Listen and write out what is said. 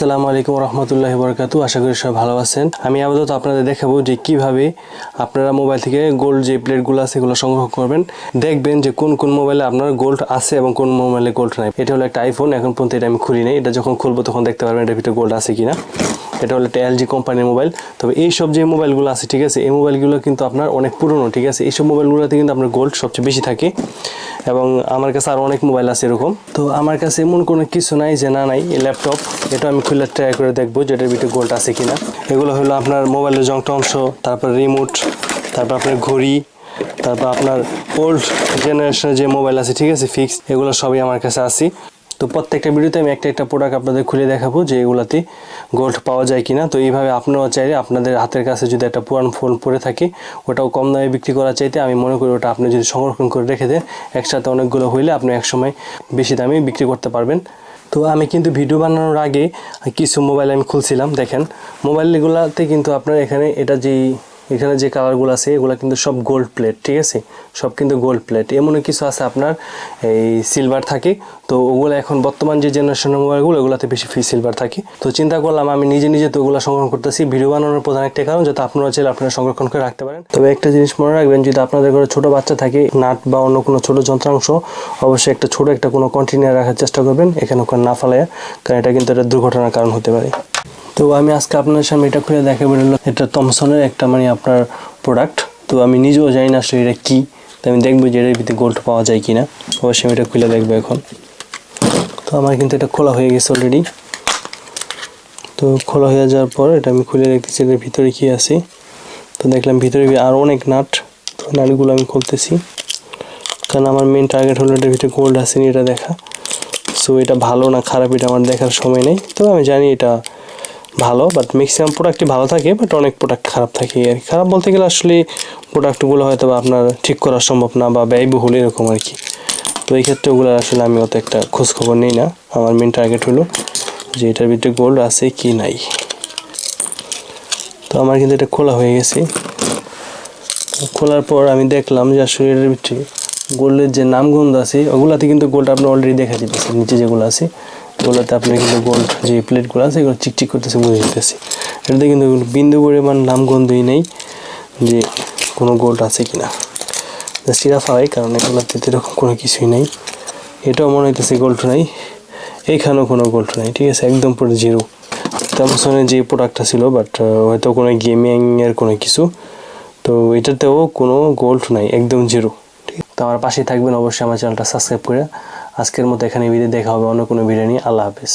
আসসালামু আলাইকুম রহমতুল্লাহ বরকাতু আশা করি সবাই ভালো আছেন। আমি আপাতত আপনাদের দেখাবো যে কীভাবে আপনারা মোবাইল থেকে গোল্ড যে প্লেটগুলো আছে এগুলো সংগ্রহ করবেন। দেখবেন যে কোন কোন মোবাইলে আপনার গোল্ড আছে এবং কোন মোবাইলে গোল্ড নাই। এটা হলো একটা আইফোন এখন পর্যন্ত এটা আমি খুলি নাই। এটা যখন খুলবো তখন দেখতে পারবেন এটার ভিতরে গোল্ড আছে কিনা। এটা হলো একটা এলজি কোম্পানির মোবাইল। তবে এই সব যে মোবাইলগুলো আছে, ঠিক আছে, এই মোবাইলগুলো কিন্তু আপনার অনেক পুরনো, ঠিক আছে? এইসব মোবাইলগুলোতে কিন্তু আপনার গোল্ড সবচেয়ে বেশি থাকে। এবং আমার কাছে আরও অনেক মোবাইল আছে এরকম। তো আমার কাছে এমন কোনো কিছু নাই যে না নাই এই ল্যাপটপ, এটা আমি খুলে ট্রাই করে দেখব যেটার ভিতরে গোল্ড আছে কিনা। এগুলো হলো আপনার মোবাইলের জংটা অংশ, তারপর রিমোট তারপর আপনার ঘড়ি, তারপর আপনার ওল্ড জেনারেশনের যে মোবাইল আছে, ঠিক আছে ফিক্স এগুলো সবই আমার কাছে আছে। তো প্রত্যেকটা ভিডিওতে আমি একটা একটা প্রোডাক্ট আপনাদের খুলে দেখাবো যে এগুলাতে গোল্ড পাওয়া যায় কিনা। তো এইভাবে আপনারাও চাইলে আপনাদের হাতের কাছে যদি একটা পুরান ফোন পড়ে থাকে, ওটাও কম দামে বিক্রি করা চাইতে আমি মনে করি ওটা আপনি যদি সংরক্ষণ করে রেখে দেন, একসাথে অনেকগুলো হইলে আপনি একসময় বেশি দামে বিক্রি করতে পারবেন। তো আমি কিন্তু ভিডিও বানানোর আগে কিছু মোবাইল আমি খুলছিলাম, দেখেন। মোবাইলগুলোতে কিন্তু আপনার এখানে এটা যেই এখানে যে কালারগুলো আছে, এগুলো কিন্তু সব গোল্ড প্লেট ঠিক আছে? সব কিন্তু গোল্ড প্লেট এমন কিছু আছে আপনার, এই সিলভার থাকে। তো ওগুলো এখন বর্তমান যে জেনারেশনের মোবাইলগুলো ওগুলোতে বেশি ফি সিলভার থাকে। তো চিন্তা করলাম, আমি নিজে নিজে তো ওগুলো সংরক্ষণ করতেছি। ভিডিও বানানোর প্রধান একটা কারণ, যাতে আপনারা চাইলে আপনারা সংরক্ষণ করে রাখতে পারেন। তবে একটা জিনিস মনে রাখবেন, যদি আপনাদের ঘরে ছোট বাচ্চা থাকে, নাট বা অন্য কোনো ছোট যন্ত্রাংশ, অবশ্যই একটা ছোট একটা কোনো কন্টেনার রাখার চেষ্টা করবেন। এখানে ওখানে না ফালায় কারণ এটা কিন্তু একটা দুর্ঘটনার কারণ হতে পারে। তো আমি আজকে আপনার সামনে এটা খুলে দেখাবো। হলো এটা থমসনের একটা মানে আপনার প্রোডাক্ট তো আমি নিজেও জানি না আসলে এটা কী। তো আমি দেখব যে এটার ভিতরে গোল্ড পাওয়া যায় কি না অবশ্যই আমি এটা খুলে দেখব এখন। তো আমার কিন্তু এটা খোলা হয়ে গেছে অলরেডি তো খোলা হয়ে যাওয়ার পর এটা আমি খুলে দেখতেছি এটার ভিতরে কি আছে। তো দেখলাম ভিতরে আরও অনেক নাট। তো নাটগুলো আমি খুলতেছি। কারণ আমার মেন টার্গেট হলো এটার ভিতরে গোল্ড আসেনি এটা দেখা। সো এটা ভালো না, খারাপ এটা আমার দেখার সময় নেই। তো আমি জানি এটা ভালো বাট ম্যাক্সিমাম প্রোডাক্টই ভালো থাকে বাট অনেক প্রোডাক্ট খারাপ থাকে। আর। খারাপ বলতে গেলে আসলে প্রোডাক্টগুলো হয়তো বা আপনার ঠিক করা সম্ভব না বা ব্যয়বহুল এরকম আর কি। তো এই ক্ষেত্রে ওগুলো আসলে আমি অত একটা খোঁজখবর নিই না। আমার মেন টার্গেট হলো যে এটার ভিতরে গোল্ড আছে কি নাই। তো আমার কিন্তু এটা খোলা হয়ে গেছে। খোলার পর আমি দেখলাম যে আসলে এটার ভিতরে গোল্ডের যে নামগন্ধ আছে, ওগুলাতে কিন্তু গোল্ড আপনি অলরেডি দেখা যেতেছে নিচে যেগুলো আছে। ওগুলোতে আপনি কিন্তু গোল্ড যে প্লেটগুলো আছে এগুলো চিকচিক করতেছে, বুঝে যেতেছে এটাতে কিন্তু কোনো বিন্দু পরিমাণ নামগন্ধই নেই যে কোনো গোল্ড আছে কিনা। জাস্ট এরা ফালাই, কারণ এগুলোতে এরকম কোনো কিছুই নেই। এটাও মনে হইতেছে গোল্ড নাই। এইখানেও কোনো গোল্ড নাই, ঠিক আছে? একদম পুরো জিরো স্যামসংয়ের যে প্রোডাক্টটা ছিল বাট হয়তো কোনো গেমিংয়ের কোনো কিছু। তো এটাতেও কোনো গোল্ড নাই, একদম জিরো ঠিক তো আমার পাশে থাকবেন, অবশ্যই আমার চ্যানেলটা সাবস্ক্রাইব করে। আজকের মতো এখানে ভিডিও দেখা হবে অন্য কোনো ভিডিও নিয়ে। আল্লাহ হাফেজ।